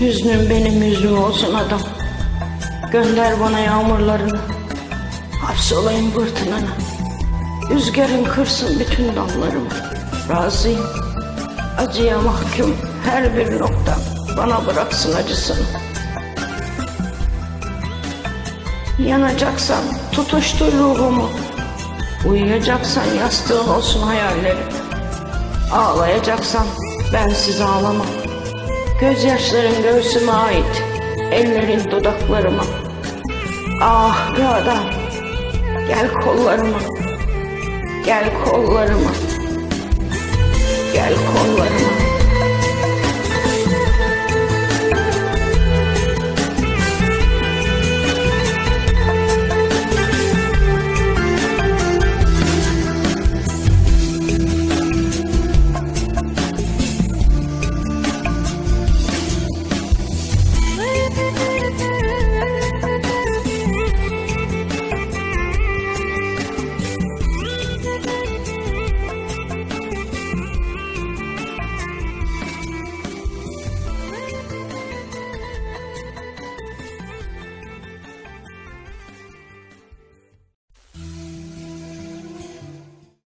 Hüznün benim yüzüm olsun adam. Gönder bana yağmurlarını. Hapsolayım fırtınana. Rüzgarın kırsın bütün dallarımı. Razıyım. Acıya mahkum her bir nokta bana bıraksın acısını. Yanacaksan tutuştur ruhumu. Uyuyacaksan yastığın olsun hayallerim. Ağlayacaksan bensiz ağlamam. Gözyaşların göğsüme ait, ellerin dudaklarıma. Ah be adam, gel kollarıma, gel kollarıma, gel kollarıma.